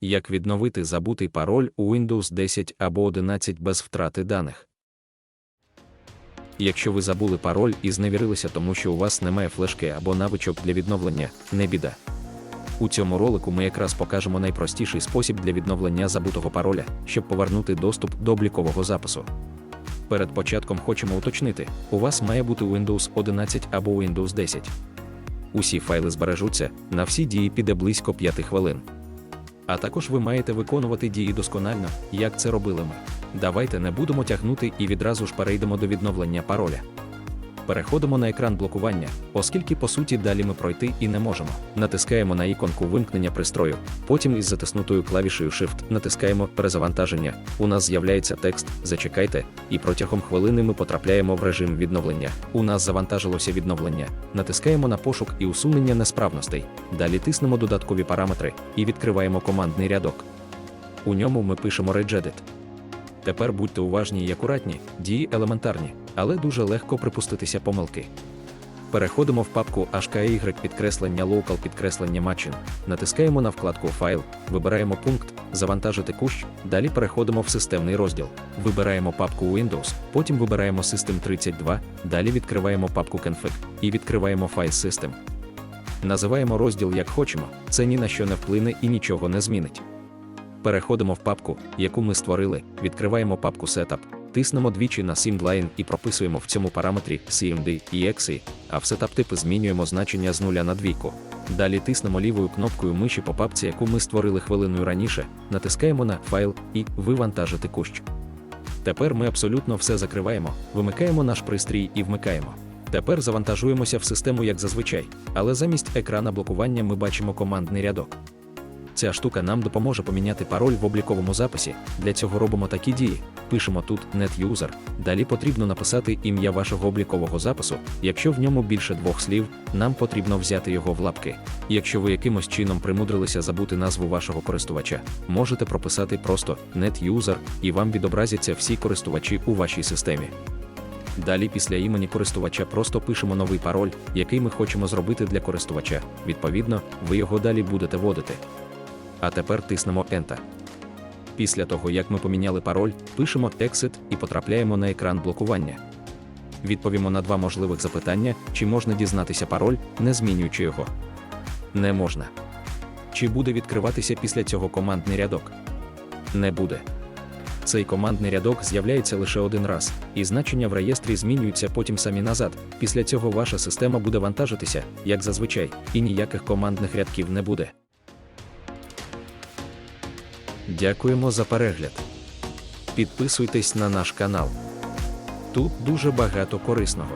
Як відновити забутий пароль у Windows 10 або 11 без втрати даних. Якщо ви забули пароль і зневірилися тому, що у вас немає флешки або навичок для відновлення, не біда. У цьому ролику ми якраз покажемо найпростіший спосіб для відновлення забутого пароля, щоб повернути доступ до облікового запису. Перед початком хочемо уточнити: у вас має бути Windows 11 або Windows 10. Усі файли збережуться, на всі дії піде близько 5 хвилин. А також ви маєте виконувати дії досконально, як це робили ми. Давайте не будемо тягнути і відразу ж перейдемо до відновлення пароля. Переходимо на екран блокування, оскільки по суті далі ми пройти і не можемо. Натискаємо на іконку вимкнення пристрою, потім із затиснутою клавішею Shift натискаємо перезавантаження. У нас з'являється текст Зачекайте, і протягом хвилини ми потрапляємо в режим відновлення. У нас завантажилося відновлення. Натискаємо на пошук і усунення несправностей. Далі тиснемо додаткові параметри і відкриваємо командний рядок. У ньому ми пишемо Regedit. Тепер будьте уважні і акуратні, дії елементарні, але дуже легко припуститися помилки. Переходимо в папку HKY підкреслення Local підкреслення Matching, натискаємо на вкладку Файл, вибираємо пункт Завантажити кущ, далі переходимо в системний розділ, вибираємо папку Windows, потім вибираємо System 32, далі відкриваємо папку Config і відкриваємо File System. Називаємо розділ як хочемо, це ні на що не вплине і нічого не змінить. Переходимо в папку, яку ми створили, відкриваємо папку Setup, тиснемо двічі на SimLine і прописуємо в цьому параметрі CMD і EXE, а в Setup типи змінюємо значення з нуля на двійку. Далі тиснемо лівою кнопкою миші по папці, яку ми створили хвилиною раніше, натискаємо на Файл і Вивантажити кущ. Тепер ми абсолютно все закриваємо, вимикаємо наш пристрій і вмикаємо. Тепер завантажуємося в систему як зазвичай, але замість екрана блокування ми бачимо командний рядок. Ця штука нам допоможе поміняти пароль в обліковому записі. Для цього робимо такі дії. Пишемо тут NetUser. Далі потрібно написати ім'я вашого облікового запису. Якщо в ньому більше двох слів, нам потрібно взяти його в лапки. Якщо ви якимось чином примудрилися забути назву вашого користувача, можете прописати просто NetUser і вам відобразяться всі користувачі у вашій системі. Далі після імені користувача просто пишемо новий пароль, який ми хочемо зробити для користувача. Відповідно, ви його далі будете вводити. А тепер тиснемо Enter. Після того, як ми поміняли пароль, пишемо Exit і потрапляємо на екран блокування. Відповімо на два можливих запитання: чи можна дізнатися пароль, не змінюючи його. Не можна. Чи буде відкриватися після цього командний рядок? Не буде. Цей командний рядок з'являється лише один раз, і значення в реєстрі змінюються потім самі назад. Після цього ваша система буде вантажитися, як зазвичай, і ніяких командних рядків не буде. Дякуємо за перегляд. Підписуйтесь на наш канал. Тут дуже багато корисного.